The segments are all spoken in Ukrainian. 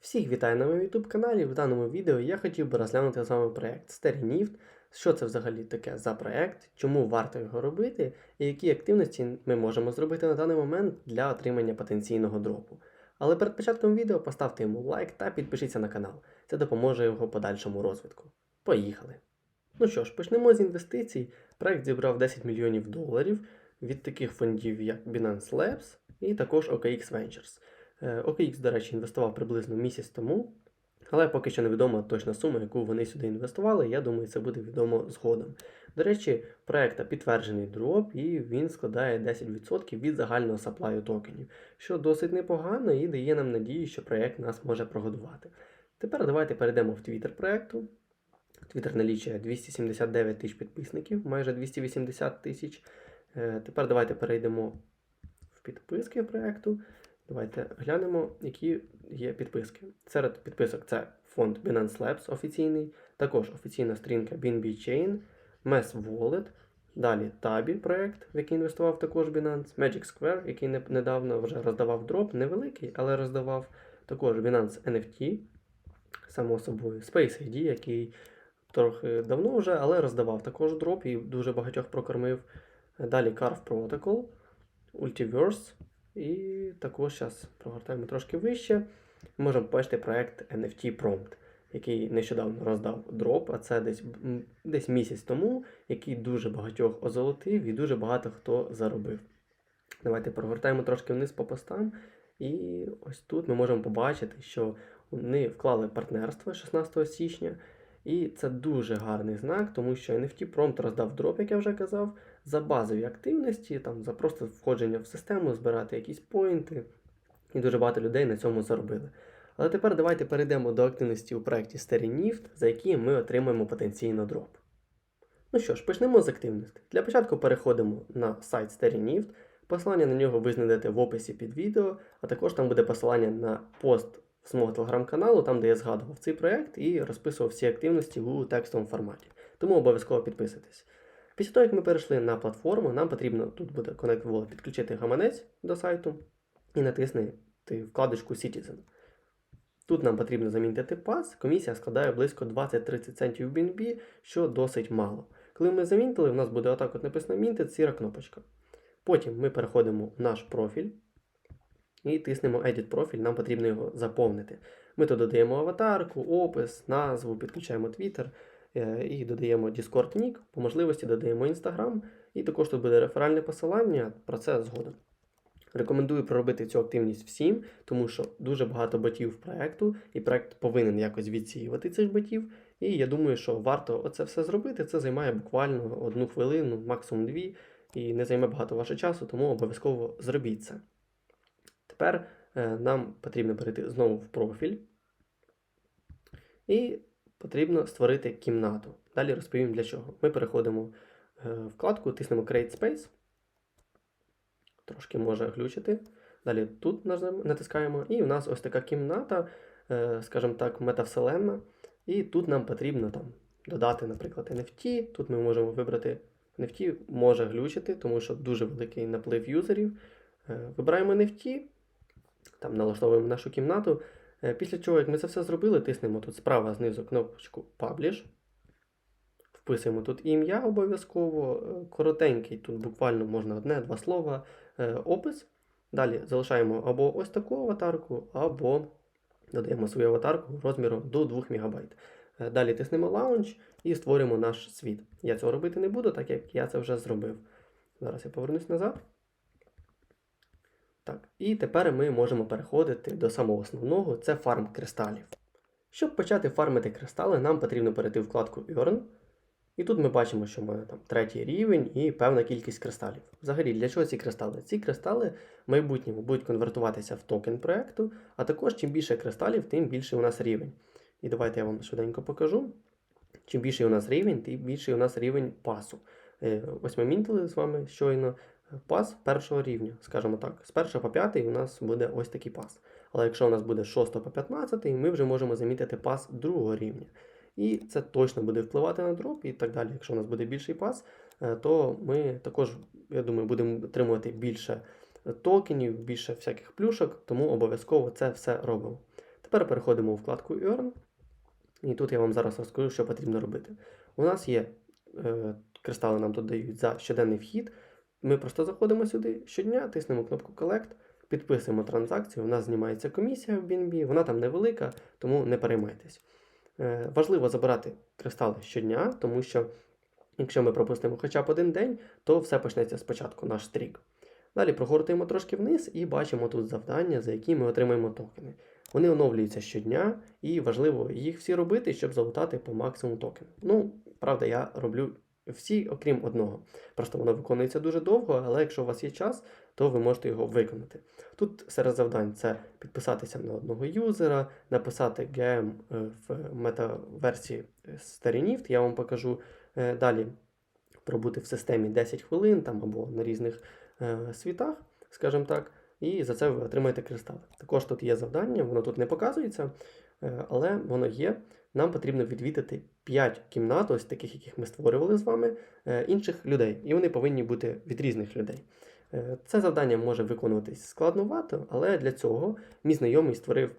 Всіх вітаю на моєму YouTube каналі. В даному відео я хотів би розглянути з вами проект SteriNift, що це взагалі таке за проект, чому варто його робити, і які активності ми можемо зробити на даний момент для отримання потенційного дропу. Але перед початком відео поставте йому лайк та підпишіться на канал. Це допоможе його подальшому розвитку. Поїхали! Ну що ж, почнемо з інвестицій. Проект зібрав 10 мільйонів доларів від таких фондів, як Binance Labs і також OKX Ventures. Е, OKX, до речі, інвестував приблизно місяць тому, але поки що невідома точна сума, яку вони сюди інвестували. Я думаю, це буде відомо згодом. До речі, проекта підтверджений дроп, і він складає 10% від загального саплаю токенів, що досить непогано і дає нам надію, що проект нас може прогодувати. Тепер давайте перейдемо в твіттер проекту. Твіттер налічує 279 тисяч підписників, майже 280 тисяч. Е, Тепер давайте перейдемо в підписки проекту. Давайте глянемо, які є підписки. Серед підписок це фонд Binance Labs офіційний, також офіційна сторінка BNB Chain, MES Wallet, далі Tabі проект, в який інвестував також Binance, Magic Square, який недавно вже роздавав дроп, невеликий, але роздавав також Binance NFT, само собою, Space ID, який трохи давно вже, але роздавав також дроп і дуже багатьох прокормив. Далі Carve Protocol, Ultiverse. І також зараз прогортаємо трошки вище. Можемо побачити проект NFT Prompt, який нещодавно роздав дроп, а це десь, десь місяць тому, який дуже багатьох озолотив і дуже багато хто заробив. Давайте прогортаємо трошки вниз по постам. І ось тут ми можемо побачити, що вони вклали партнерство 16 січня. І це дуже гарний знак, тому що NFT Prompt роздав дроп, як я вже казав, за базові активності, там, за просто входження в систему, збирати якісь поінти. І дуже багато людей на цьому заробили. Але тепер давайте перейдемо до активності у проєкті SteriNift, за які ми отримаємо потенційно дроп. Ну що ж, почнемо з активності. Для початку переходимо на сайт SteriNift. Посилання на нього ви знайдете в описі під відео, а також там буде посилання на пост з мого телеграм-каналу, там де я згадував цей проект і розписував всі активності у текстовому форматі. Тому обов'язково підписуйтесь. Після того, як ми перейшли на платформу, нам потрібно тут буде Connect Wallet підключити гаманець до сайту і натиснути вкладочку Citizen. Тут нам потрібно замінити пас. Комісія складає близько 20-30 центів BNB, що досить мало. Коли ми замінтили, у нас буде отак от написано Minted, сіра кнопочка. Потім ми переходимо в наш профіль і тиснемо Edit профіль, нам потрібно його заповнити. Ми тут додаємо аватарку, опис, назву, підключаємо Twitter і додаємо Discord нік, по можливості додаємо Instagram, і також тут буде реферальне посилання, про це згодом. Рекомендую проробити цю активність всім, тому що дуже багато ботів проекту, і проект повинен якось відсіювати цих ботів. І я думаю, що варто оце все зробити. Це займає буквально одну хвилину, максимум дві, і не займе багато вашого часу, тому обов'язково зробіть це. Тепер е, нам потрібно перейти знову в профіль. І потрібно створити кімнату. Далі розповім для чого. Ми переходимо е, в вкладку, тиснемо Create Space. Трошки може глючити. Далі тут натискаємо, і у нас ось така кімната, е, скажімо так, метавселенна. І тут нам потрібно там додати, наприклад, NFT. Тут ми можемо вибрати NFT, може глючити, тому що дуже великий наплив юзерів. Е, Вибираємо NFT, там налаштовуємо нашу кімнату. Е, Після чого, як ми це все зробили, тиснемо тут справа знизу кнопочку Publish. Вписуємо тут ім'я обов'язково, е, коротенький, тут буквально можна одне-два слова, е, опис. Далі залишаємо або ось таку аватарку, або додаємо свою аватарку розміром до 2 МБ. Далі тиснемо Launch і створюємо наш світ. Я цього робити не буду, так як я це вже зробив. Зараз я повернусь назад. Так, і тепер ми можемо переходити до самого основного це фарм кристалів. Щоб почати фармити кристали, нам потрібно перейти в вкладку Earn. І тут ми бачимо, що ми там третій рівень і певна кількість кристалів. Взагалі, для чого ці кристали? Ці кристали в майбутньому будуть конвертуватися в токен проекту, а також чим більше кристалів, тим більше у нас рівень. І давайте я вам швиденько покажу. Чим більший у нас рівень, тим більший у нас рівень пасу. Е, Ось ми мінтили з вами щойно пас першого рівня, скажімо так. З 1 по 5 у нас буде ось такий пас. Але якщо у нас буде з 6 по 15, ми вже можемо замітити пас другого рівня. І це точно буде впливати на дроп і так далі. Якщо у нас буде більший пас, е, то ми також, я думаю, будемо отримувати більше токенів, більше всяких плюшок, тому обов'язково це все робимо. Тепер переходимо у вкладку Earn. І тут я вам зараз розкажу, що потрібно робити. У нас є е, кристали, нам тут дають за щоденний вхід. Ми просто заходимо сюди щодня, тиснемо кнопку Collect, підписуємо транзакцію. У нас знімається комісія в BNB, вона там невелика, тому не переймайтесь. Е, важливо забирати кристали щодня, тому що якщо ми пропустимо хоча б один день, то все почнеться спочатку наш стрік. Далі прогортуємо трошки вниз і бачимо тут завдання, за які ми отримаємо токени. Вони оновлюються щодня, і важливо їх всі робити, щоб залутати по максимуму токен. Ну, правда, я роблю всі, окрім одного. Просто воно виконується дуже довго, але якщо у вас є час, то ви можете його виконати. Тут серед завдань це підписатися на одного юзера, написати GM е, в мета-версії Starinift, я вам покажу е, далі пробути в системі 10 хвилин там або на різних е, світах, скажімо так, і за це ви отримаєте кристали. Також тут є завдання, воно тут не показується, е, але воно є. Нам потрібно відвідати 5 кімнат, ось таких, яких ми створювали з вами, е, інших людей, і вони повинні бути від різних людей. Е, Це завдання може виконуватись складновато, але для цього мій знайомий створив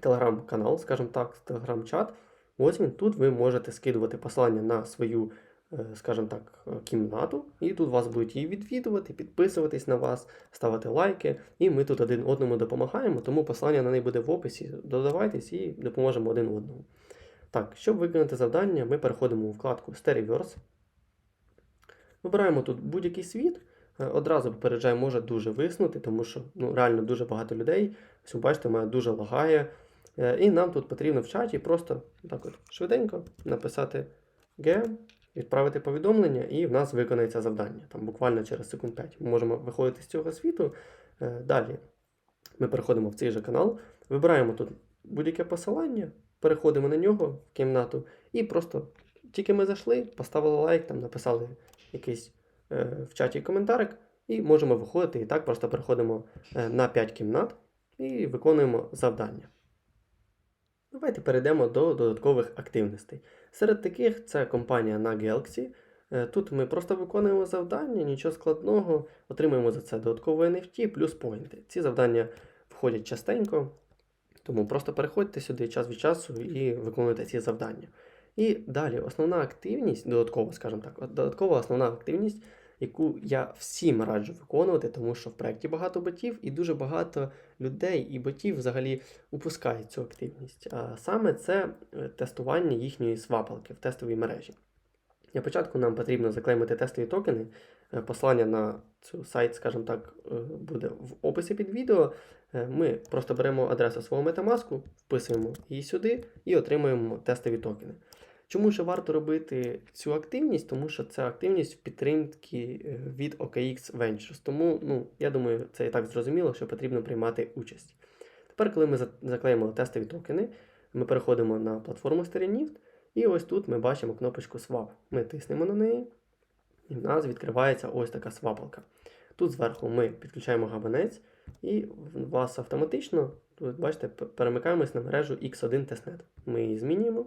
телеграм-канал, скажімо так, телеграм-чат. Ось він тут ви можете скидувати посилання на свою, скажімо так, е, кімнату, і тут вас будуть її відвідувати, підписуватись на вас, ставити лайки. І ми тут один одному допомагаємо, тому посилання на неї буде в описі. Додавайтесь і допоможемо один одному. Так, щоб виконати завдання, ми переходимо у вкладку Stereverse. Вибираємо тут будь-який світ. Е, Одразу попереджаю, може дуже виснути, тому що ну, реально дуже багато людей. Ось бачите, мене дуже лагає. Е, І нам тут потрібно в чаті просто так от швиденько написати GM, відправити повідомлення, і в нас виконається завдання. Там буквально через секунд 5. Ми можемо виходити з цього світу. Е, Далі ми переходимо в цей же канал, вибираємо тут будь-яке посилання, переходимо на нього в кімнату, і просто тільки ми зайшли, поставили лайк, там написали якийсь е, в чаті коментарик, і можемо виходити. І так просто переходимо е, на 5 кімнат і виконуємо завдання. Давайте перейдемо до додаткових активностей. Серед таких це компанія на Galaxy. Е, Тут ми просто виконуємо завдання, нічого складного, отримуємо за це додаткове NFT плюс поінти. Ці завдання входять частенько, тому просто переходьте сюди час від часу і виконуйте ці завдання. І далі основна активність, додаткова, скажімо так, додаткова основна активність, яку я всім раджу виконувати, тому що в проєкті багато ботів і дуже багато людей і ботів взагалі упускають цю активність. А саме це е, тестування їхньої свапалки в тестовій мережі. Для початку нам потрібно заклеймити тестові токени. Е, Посилання на цю сайт, скажімо так, е, буде в описі під відео. Ми просто беремо адресу свого Metamask, вписуємо її сюди і отримуємо тестові токени. Чому ще варто робити цю активність? Тому що це активність в підтримки е, від OKX Ventures. Тому, ну, я думаю, це і так зрозуміло, що потрібно приймати участь. Тепер, коли ми заклеїмо тестові токени, ми переходимо на платформу SteriNift, і ось тут ми бачимо кнопочку Swap. Ми тиснемо на неї, і в нас відкривається ось така свапалка. Тут зверху ми підключаємо габанець, і в вас автоматично, тут бачите, перемикаємось на мережу X1 Testnet. Ми її змінюємо.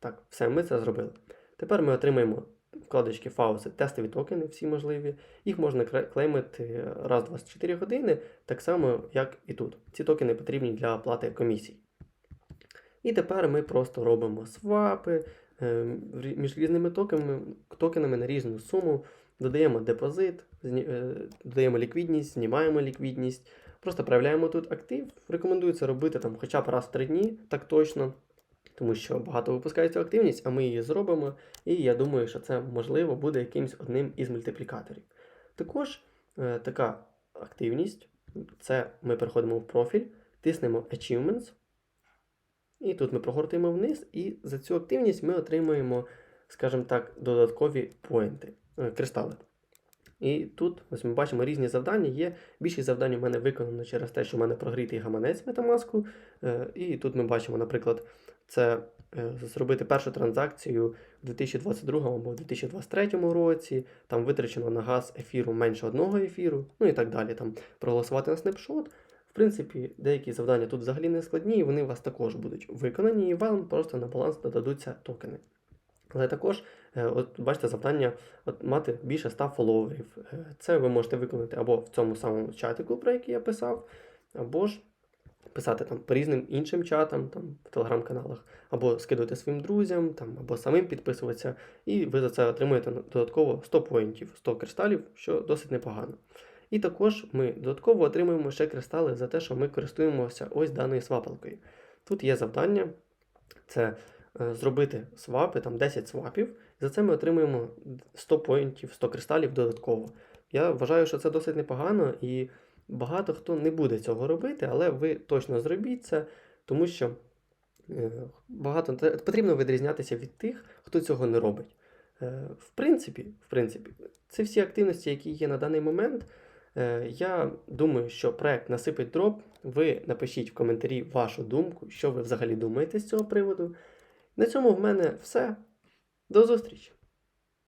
Так, все, ми це зробили. Тепер ми отримаємо вкладочки фаузи, тестові токени, всі можливі. Їх можна клеймити раз в 24 години, так само, як і тут. Ці токени потрібні для оплати комісій. І тепер ми просто робимо свапи е, між різними токенами, токенами на різну суму, додаємо депозит, е, додаємо ліквідність, знімаємо ліквідність, просто проявляємо тут актив. Рекомендується робити там хоча б раз в 3 дні, так точно, тому що багато випускають цю активність, а ми її зробимо. І я думаю, що це можливо буде якимось одним із мультиплікаторів. Також е, така активність це ми переходимо в профіль, тиснемо Achievements. І тут ми прогортуємо вниз, і за цю активність ми отримуємо, скажімо так, додаткові поінти, е, кристали. І тут ось ми бачимо різні завдання. Є більшість завдань у мене виконано через те, що в мене прогрітий гаманець Metamask. Е, І тут ми бачимо, наприклад, це е, зробити першу транзакцію в 2022 або 2023 році, там витрачено на газ ефіру менше одного ефіру, ну і так далі. Там проголосувати на снапшот. В принципі, деякі завдання тут взагалі не складні, і вони у вас також будуть виконані, і вам просто на баланс додадуться токени. Але також, е, от бачите, завдання от, мати більше 100 фоловерів. Е, Це ви можете виконати або в цьому самому чатику, про який я писав, або ж писати там по різним іншим чатам, там в телеграм-каналах, або скидувати своїм друзям, там, або самим підписуватися, і ви за це отримуєте додатково 100 поінтів, 100 кристалів, що досить непогано. І також ми додатково отримуємо ще кристали за те, що ми користуємося ось даною свапалкою. Тут є завдання, це е, зробити свапи, там 10 свапів, і за це ми отримуємо 100 поінтів, 100 кристалів додатково. Я вважаю, що це досить непогано, і багато хто не буде цього робити, але ви точно зробіть це, тому що е, багато потрібно відрізнятися від тих, хто цього не робить. Е, В принципі, в принципі, це всі активності, які є на даний момент. Е, Я думаю, що проект насипить дроп. Ви напишіть в коментарі вашу думку, що ви взагалі думаєте з цього приводу. На цьому в мене все. До зустрічі!